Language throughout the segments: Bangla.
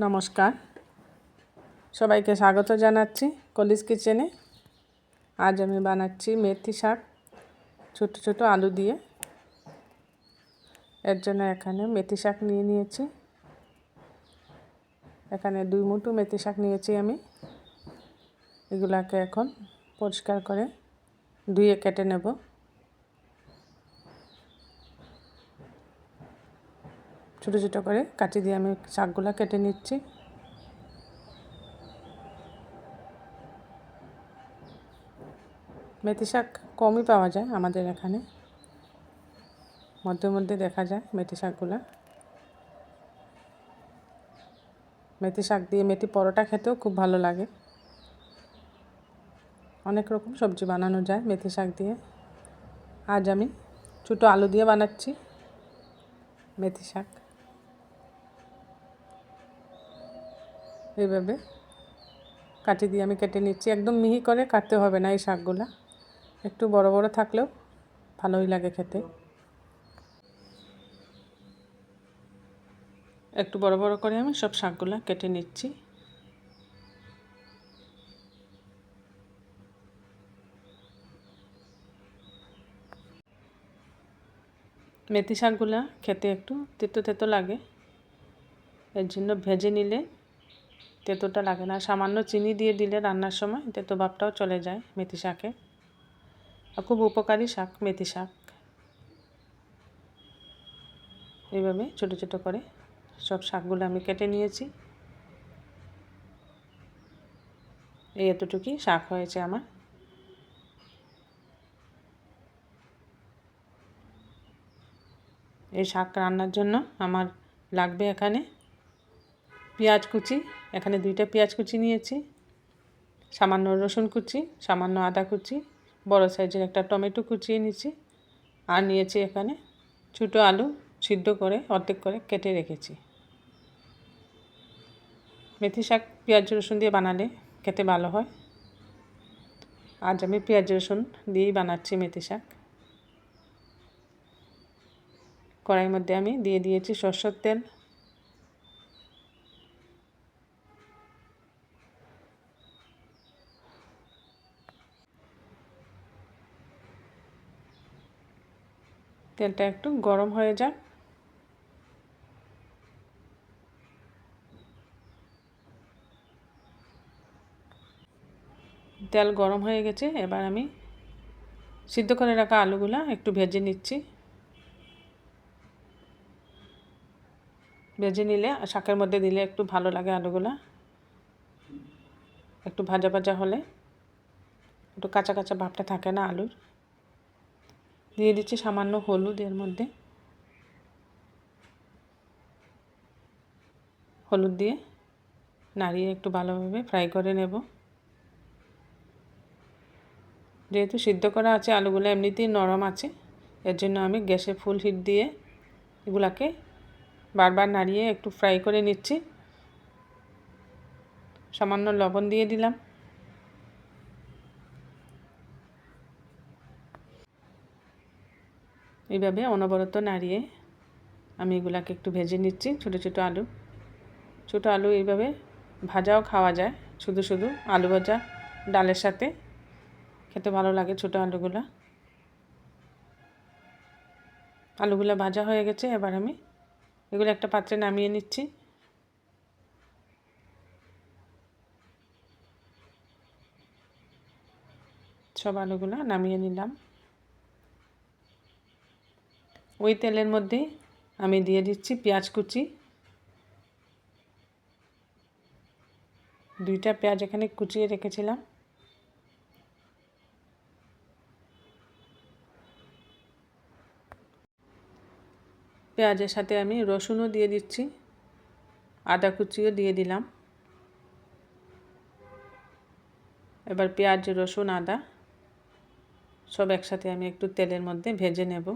নমস্কার। সবাইকে স্বাগত জানাচ্ছি কলিজ কিচেনে। আজ আমি বানাচ্ছি মেথি শাক, ছোটো ছোটো আলু দিয়ে। এর জন্য এখানে মেথি শাক নিয়ে নিয়েছি। এখানে দুই মুঠো মেথি শাক নিয়েছি আমি। এগুলাকে এখন পরিষ্কার করে ধুয়ে কেটে নেব। ছোটো ছোটো করে কাটি দিয়ে আমি শাকগুলো কেটে নিচ্ছি। মেথি শাক কমই পাওয়া যায় আমাদের এখানে। মধ্যে মধ্যে দেখা যায় মেথি শাকগুলো। মেথি শাক দিয়ে মেথি পরোটা খেতেও খুব ভালো লাগে। অনেক রকম সবজি বানানো যায় মেথি শাক দিয়ে। আজ আমি ছোটো আলু দিয়ে বানাচ্ছি মেথি শাক। এইভাবে কাটি দিয়ে আমি কেটে নিচ্ছি। একদম মিহি করে কাটতে হবে না এই শাকগুলো। একটু বড় বড় থাকলেও ভালোই লাগে খেতে। একটু বড় বড় করে আমি সব শাকগুলো কেটে নিচ্ছি। মেথি শাকগুলো খেতে একটু তেতো তেতো লাগে। এর জন্য ভেজে নিলে তেতোটা লাগে না। সামান্য চিনি দিয়ে দিলে রান্নার সময় তেঁতো ভাবটাও চলে যায় মেথি শাকে। খুব উপকারী শাক মেথি শাক। এইভাবে ছোটো ছোটো করে সব শাকগুলো আমি কেটে নিয়েছি। এই এতটুকুই শাক হয়েছে আমার। এই শাক রান্নার জন্য আমার লাগবে এখানে পেঁয়াজ কুচি, এখানে দুইটা পেঁয়াজ কুচি নিয়েছি, সামান্য রসুন কুচি, সামান্য আদা কুচি, বড় সাইজের একটা টমেটো কুচিয়ে নিয়েছি আর নিয়েছি এখানে ছোটো আলু সিদ্ধ করে অর্ধেক করে কেটে রেখেছি। মেথি শাক, পেঁয়াজ, রসুন দিয়ে বানালে খেতে ভালো হয়। আজ আমি পেঁয়াজ, রসুন দিয়েই বানাচ্ছি মেথি শাক। কড়াইয়ের মধ্যে আমি দিয়ে দিয়েছি সরষের তেল তেলটা একটু গরম হয়ে যাক। তেল গরম হয়ে গেছে, এবার আমি সিদ্ধ করে রাখা আলুগুলা একটু ভেজে নিচ্ছি। ভেজে নিলে, শাকের মধ্যে দিলে একটু ভালো লাগে আলুগুলা। একটু ভাজা ভাজা হলে, একটু কাঁচা কাঁচা ভাবটা থাকে না আলুর। দিয়ে দিচ্ছি সামান্য হলুদ এর মধ্যে। হলুদ দিয়ে নাড়িয়ে একটু ভালোভাবে ফ্রাই করে নেব। যেহেতু সিদ্ধ করা আছে, আলুগুলো এমনিতেই নরম আছে, এর জন্য আমি গ্যাসে ফুল হিট দিয়ে এগুলাকে বারবার নাড়িয়ে একটু ফ্রাই করে নিচ্ছি। সামান্য লবণ দিয়ে দিলাম। এইভাবে অনবরত নাড়িয়ে আমি এগুলাকে একটু ভেজে নিচ্ছি, ছোটো ছোটো আলু। ছোটো আলু এইভাবে ভাজাও খাওয়া যায়, শুধু শুধু আলু ভাজা ডালের সাথে। খেতে ভালো লাগে ছোটো আলুগুলা। আলুগুলো ভাজা হয়ে গেছে, এবার আমি এগুলো একটা পাত্রে নামিয়ে নিচ্ছি। সব আলুগুলো নামিয়ে নিলাম। ওই তেলের মধ্যে আমি দিয়ে দিচ্ছি পেঁয়াজ কুচি। দুইটা পেঁয়াজ এখানে কুচিয়ে রেখেছিলাম। পেঁয়াজের সাথে আমি রসুনও দিয়ে দিচ্ছি, আদা কুচিও দিয়ে দিলাম। এবার পেঁয়াজ, রসুন, আদা সব একসাথে আমি একটু তেলের মধ্যে ভেজে নেব।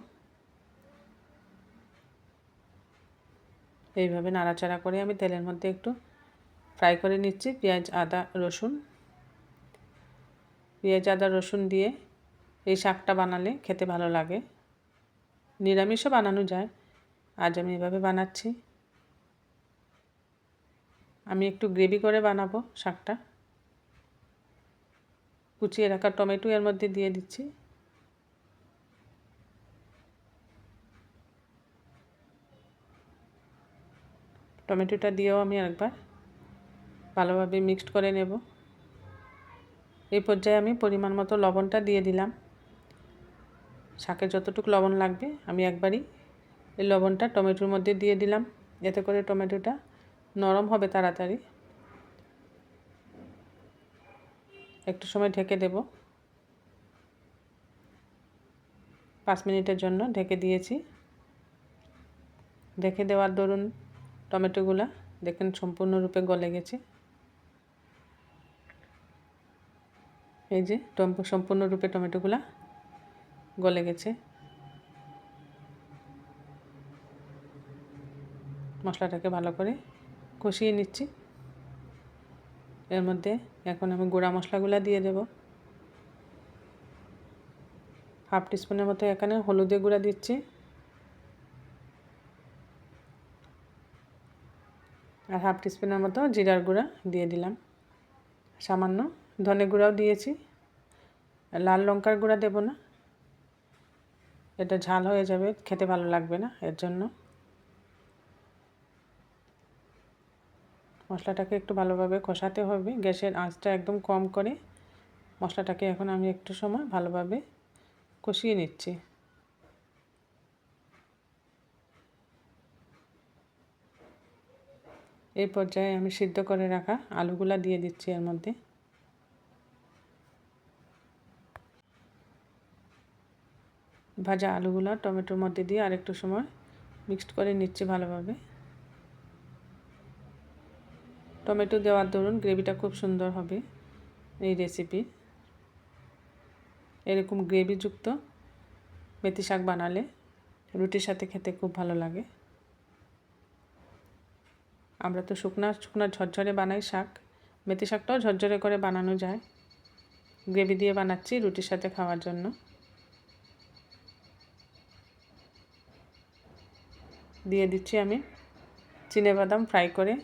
এইভাবে নাড়াচাড়া করে আমি তেলের মধ্যে একটু ফ্রাই করে নিচ্ছি। পেঁয়াজ, আদা, রসুন। পেঁয়াজ, আদা, রসুন দিয়ে এই শাকটা বানালে খেতে ভালো লাগে। নিরামিষও বানানো যায়। আজ আমি এভাবে বানাচ্ছি। আমি একটু গ্রেভি করে বানাবো শাকটা। কুচিয়ে রাখা টমেটো এর মধ্যে দিয়ে দিচ্ছি। টমেটোটা দিয়েও আমি একবার ভালোভাবে মিক্সড করে নেব। এই পর্যায়ে আমি পরিমাণ মতো লবণটা দিয়ে দিলাম। শাকে যতটুকু লবণ লাগবে আমি একবারই এই লবণটা টমেটোর মধ্যে দিয়ে দিলাম। এতে করে টমেটোটা নরম হবে তাড়াতাড়ি। একটু সময় ঢেকে দেব। পাঁচ মিনিটের জন্য ঢেকে দিয়েছি। ঢেকে দেওয়ার দরুন টমেটোগুলা দেখেন সম্পূর্ণরূপে গলে গেছে। এই যে সম্পূর্ণরূপে টমেটোগুলা গলে গেছে। মশলাটাকে ভালো করে কষিয়ে নিচ্ছি। এর মধ্যে এখন আমি গুঁড়া মশলাগুলো দিয়ে দেব। হাফ টিস্পুনের মতো এখানে হলুদের গুঁড়া দিচ্ছি। আর হাফ টিস্পুনের মতো জিরার গুঁড়া দিয়ে দিলাম। সামান্য ধনে গুঁড়াও দিয়েছি। লাল লঙ্কার গুঁড়া দেব না। এটা ঝাল হয়ে যাবে, খেতে ভালো লাগবে না, এর জন্য। মশলাটাকে একটু ভালোভাবে কষাতে হবে। গ্যাসের আঁচটা একদম কম করে মশলাটাকে এখন আমি একটু সময় ভালোভাবে কষিয়ে নিচ্ছি। এই পর্যায়ে আমি সিদ্ধ করে রাখা আলুগুলা দিয়ে দিচ্ছি এর মধ্যে। ভাজা আলুগুলো টমেটোর মধ্যে দিয়ে আরেকটু সময় মিক্সড করে নিচ্ছি ভালোভাবে। টমেটো দেওয়ার দরুন গ্রেভিটা খুব সুন্দর হবে এই রেসিপি। এরকম গ্রেভিযুক্ত মেথি শাক বানালে রুটির সাথে খেতে খুব ভালো লাগে। আমরা তো শুকনা শুকনা ঝরঝরে বানাই শাক। মেথি শাকটাও ঝরঝরে করে বানানো যায়। গ্রেভি দিয়ে বানাচ্ছি রুটির সাথে খাওয়ার জন্য। দিয়ে দিচ্ছি আমি বাদাম ফ্রাই করে।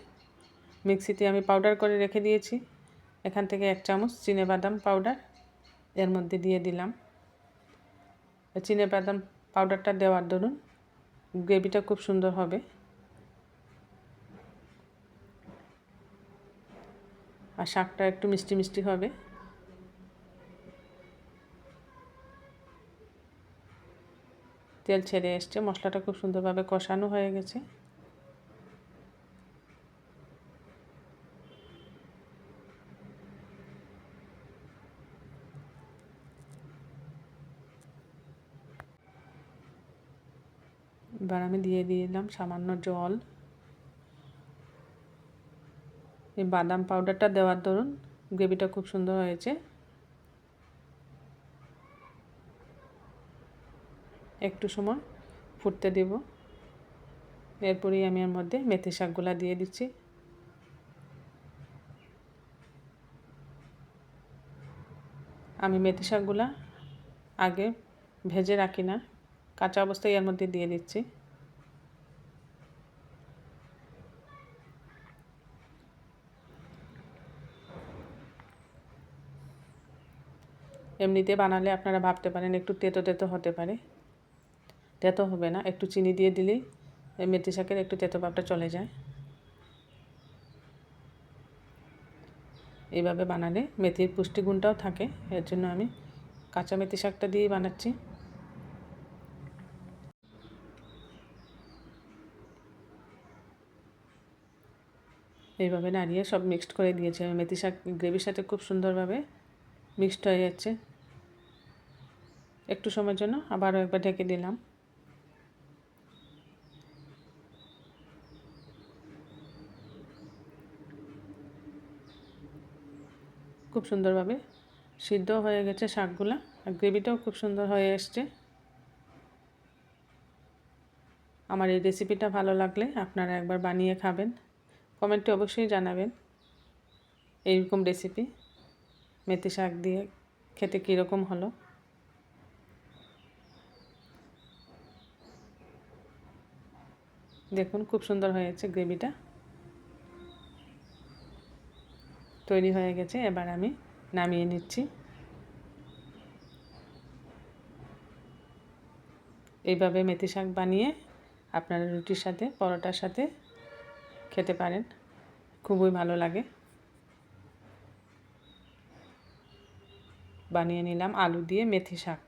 মিক্সিতে আমি পাউডার করে রেখে দিয়েছি। এখান থেকে এক চামচ বাদাম পাউডার এর মধ্যে দিয়ে দিলাম। বাদাম পাউডারটা দেওয়ার দরুন গ্রেভিটা খুব সুন্দর হবে। আর শাকটা একটু মিষ্টি মিষ্টি হবে। তেল ছেড়ে এসছে, মশলাটা খুব সুন্দরভাবে কষানো হয়ে গেছে। এবার আমি দিয়ে দিলাম সামান্য জল। এই বাদাম পাউডারটা দেওয়ার দরুন, গ্রেভিটা খুব সুন্দর হয়েছে। একটু সময় ফুটতে দেব। এরপরেই আমি এর মধ্যে মেথি শাকগুলা দিয়ে দিচ্ছি। আমি মেথি শাকগুলা আগে ভেজে রাখি না, কাঁচা অবস্থায় এর মধ্যে দিয়ে দিচ্ছি। এমনিতে বানালে আপনারা ভাবতে পারেন একটু তেতো তেতো হতে পারে। তেতো হবে না, একটু চিনি দিয়ে দিলেই মেথি শাকের একটু তেতো ভাবটা চলে যায়। এইভাবে বানালে মেথির পুষ্টিগুণটাও থাকে, এর জন্য আমি কাঁচা মেথি শাকটা দিয়েই বানাচ্ছি। এইভাবে নাড়িয়ে সব মিক্সড করে দিয়েছি আমি। মেথি শাক গ্রেভির সাথে খুব সুন্দরভাবে মিক্সড হয়ে যাচ্ছে। একটু সময়ের জন্য আবারও একবার ঢেকে দিলাম। খুব সুন্দরভাবে সিদ্ধ হয়ে গেছে শাকগুলো আর গ্রেভিটাও খুব সুন্দর হয়ে এসছে। আমার এই রেসিপিটা ভালো লাগলে আপনারা একবার বানিয়ে খাবেন। কমেন্টে অবশ্যই জানাবেন। এইরকম রেসিপি। মেথি শাক দিয়ে খেতে কীরকম হলো? দেখুন, খুব সুন্দর হয়েছে গ্রেভিটা। তৈরি হয়ে গেছে, এবার আমি নামিয়ে নিচ্ছি। এইভাবে মেথি শাক বানিয়ে আপনারা রুটির সাথে, পরোটার সাথে খেতে পারেন। খুবই ভালো লাগে। বানিয়ে নিলাম আলু দিয়ে মেথি শাক।